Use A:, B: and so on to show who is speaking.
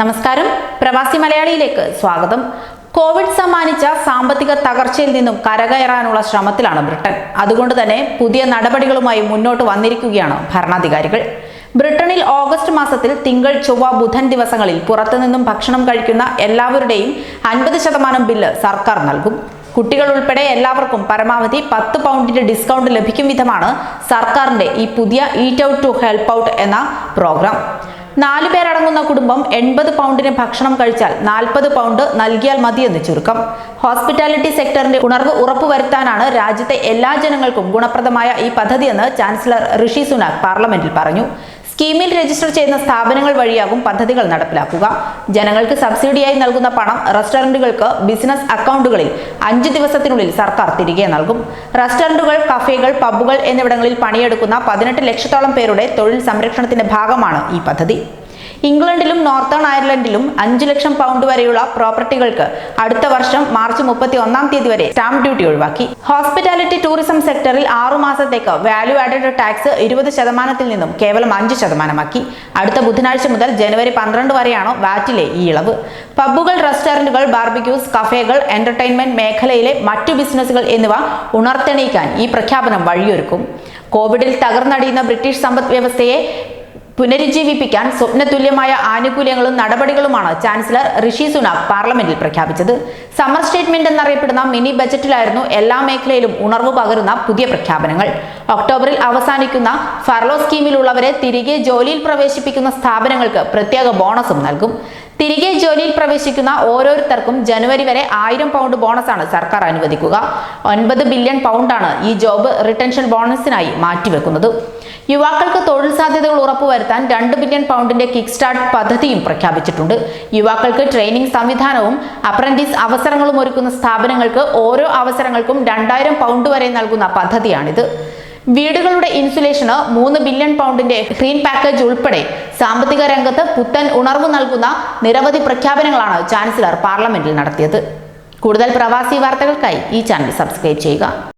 A: നമസ്കാരം. പ്രവാസി മലയാളിയിലേക്ക് സ്വാഗതം. കോവിഡ് സമ്മാനിച്ച സാമ്പത്തിക തകർച്ചയിൽ നിന്നും കരകയറാനുള്ള ശ്രമത്തിലാണ് ബ്രിട്ടൻ. അതുകൊണ്ട് തന്നെ പുതിയ നടപടികളുമായി മുന്നോട്ട് വന്നിരിക്കുകയാണ് ഭരണാധികാരികൾ. ബ്രിട്ടനിൽ ഓഗസ്റ്റ് മാസത്തിൽ തിങ്കൾ ചൊവ്വ ബുധൻ ദിവസങ്ങളിൽ പുറത്തുനിന്നും ഭക്ഷണം കഴിക്കുന്ന എല്ലാവരുടെയും അൻപത് ശതമാനം ബില്ല് സർക്കാർ നൽകും. കുട്ടികൾ ഉൾപ്പെടെ എല്ലാവർക്കും പരമാവധി പത്ത് പൗണ്ടിന്റെ ഡിസ്കൗണ്ട് ലഭിക്കും വിധമാണ് സർക്കാരിന്റെ ഈ പുതിയ eat out to help out എന്ന പ്രോഗ്രാം. നാല് പേരടങ്ങുന്ന കുടുംബം എൺപത് പൗണ്ടിന് ഭക്ഷണം കഴിച്ചാൽ നാൽപ്പത് പൗണ്ട് നൽകിയാൽ മതിയെന്ന് ചുരുക്കം. ഹോസ്പിറ്റാലിറ്റി സെക്ടറിന്റെ ഉണർവ് ഉറപ്പുവരുത്താനാണ് രാജ്യത്തെ എല്ലാ ജനങ്ങൾക്കും ഗുണപ്രദമായ ഈ പദ്ധതിയെന്ന് ചാൻസലർ ഋഷി സുനാക് പാർലമെന്റിൽ പറഞ്ഞു. സ്കീമിൽ രജിസ്റ്റർ ചെയ്യുന്ന സ്ഥാപനങ്ങൾ വഴിയാകും പദ്ധതികൾ നടപ്പിലാക്കുക. ജനങ്ങൾക്ക് സബ്സിഡിയായി നൽകുന്ന പണം റെസ്റ്റോറന്റുകൾക്ക് ബിസിനസ് അക്കൗണ്ടുകളിൽ അഞ്ച് ദിവസത്തിനുള്ളിൽ സർക്കാർ തിരികെ നൽകും. റെസ്റ്റോറന്റുകൾ കഫേകൾ പബ്ബുകൾ എന്നിവിടങ്ങളിൽ പണിയെടുക്കുന്ന പതിനെട്ട് ലക്ഷത്തോളം പേരുടെ തൊഴിൽ സംരക്ഷണത്തിന്റെ ഭാഗമാണ് ഈ പദ്ധതി. ഇംഗ്ലണ്ടിലും നോർത്തേൺ അയർലൻഡിലും അഞ്ചു ലക്ഷം പൗണ്ട് വരെയുള്ള പ്രോപ്പർട്ടികൾക്ക് അടുത്ത വർഷം മാർച്ച് മുപ്പത്തി ഒന്നാം തീയതി വരെ സ്റ്റാമ്പ് ഡ്യൂട്ടി ഒഴിവാക്കി. ഹോസ്പിറ്റാലിറ്റി ടൂറിസം സെക്ടറിൽ ആറു മാസത്തേക്ക് വാല്യൂ ആഡഡ് ടാക്സ് ഇരുപത് ശതമാനത്തിൽ നിന്നും കേവലം അഞ്ച് ശതമാനമാക്കി. അടുത്ത ബുധനാഴ്ച മുതൽ ജനുവരി പന്ത്രണ്ട് വരെയാണ് വാറ്റിലെ ഈ ഇളവ്. പബ്ബുകൾ റെസ്റ്റോറന്റുകൾ ബാർബിക്യൂസ് കഫേകൾ എന്റർടൈൻമെന്റ് മേഖലയിലെ മറ്റു ബിസിനസ്സുകൾ എന്നിവ ഉണർത്തെണീക്കാൻ ഈ പ്രഖ്യാപനം വഴിയൊരുക്കും. കോവിഡിൽ തകർന്നടിയുന്ന ബ്രിട്ടീഷ് സമ്പദ് വ്യവസ്ഥയെ പുനരുജ്ജീവിപ്പിക്കാൻ സ്വപ്നതുല്യമായ ആനുകൂല്യങ്ങളും നടപടികളുമാണ് ചാൻസലർ ഋഷി സുനാക് പാർലമെന്റിൽ പ്രഖ്യാപിച്ചത്. സമ്മർ സ്റ്റേറ്റ്മെന്റ് എന്നറിയപ്പെടുന്ന മിനി ബജറ്റിലായിരുന്നു എല്ലാ മേഖലയിലും ഉണർവ് പകരുന്ന പുതിയ പ്രഖ്യാപനങ്ങൾ. ഒക്ടോബറിൽ അവസാനിക്കുന്ന ഫർലോ സ്കീമിലുള്ളവരെ തിരികെ ജോലിയിൽ പ്രവേശിപ്പിക്കുന്ന സ്ഥാപനങ്ങൾക്ക് പ്രത്യേക ബോണസും നൽകും. തിരികെ ജോലിയിൽ പ്രവേശിക്കുന്ന ഓരോരുത്തർക്കും ജനുവരി വരെ ആയിരം പൗണ്ട് ബോണസാണ് സർക്കാർ അനുവദിക്കുക. ഒൻപത് ബില്യൺ പൗണ്ടാണ് ഈ ജോബ് റിട്ടൻഷൻ ബോണസിനായി മാറ്റിവെക്കുന്നത്. യുവാക്കൾക്ക് തൊഴിൽ സാധ്യതകൾ ഉറപ്പുവരുത്താൻ രണ്ട് ബില്യൺ പൗണ്ടിന്റെ കിക്ക് സ്റ്റാർട്ട് പദ്ധതിയും പ്രഖ്യാപിച്ചിട്ടുണ്ട്. യുവാക്കൾക്ക് ട്രെയിനിങ് സംവിധാനവും അപ്രന്റീസ് അവസരങ്ങളും ഒരുക്കുന്ന സ്ഥാപനങ്ങൾക്ക് ഓരോ അവസരങ്ങൾക്കും രണ്ടായിരം പൗണ്ട് വരെ നൽകുന്ന പദ്ധതിയാണിത്. വീടുകളുടെ ഇൻസുലേഷന് മൂന്ന് ബില്യൺ പൗണ്ടിന്റെ ഗ്രീൻ പാക്കേജ് ഉൾപ്പെടെ സാമ്പത്തിക രംഗത്ത് പുത്തൻ ഉണർവ് നൽകുന്ന നിരവധി പ്രഖ്യാപനങ്ങളാണ് ചാൻസലർ പാർലമെന്റിൽ നടത്തിയത്. കൂടുതൽ പ്രവാസി വാർത്തകൾക്കായി ഈ ചാനൽ സബ്സ്ക്രൈബ് ചെയ്യുക.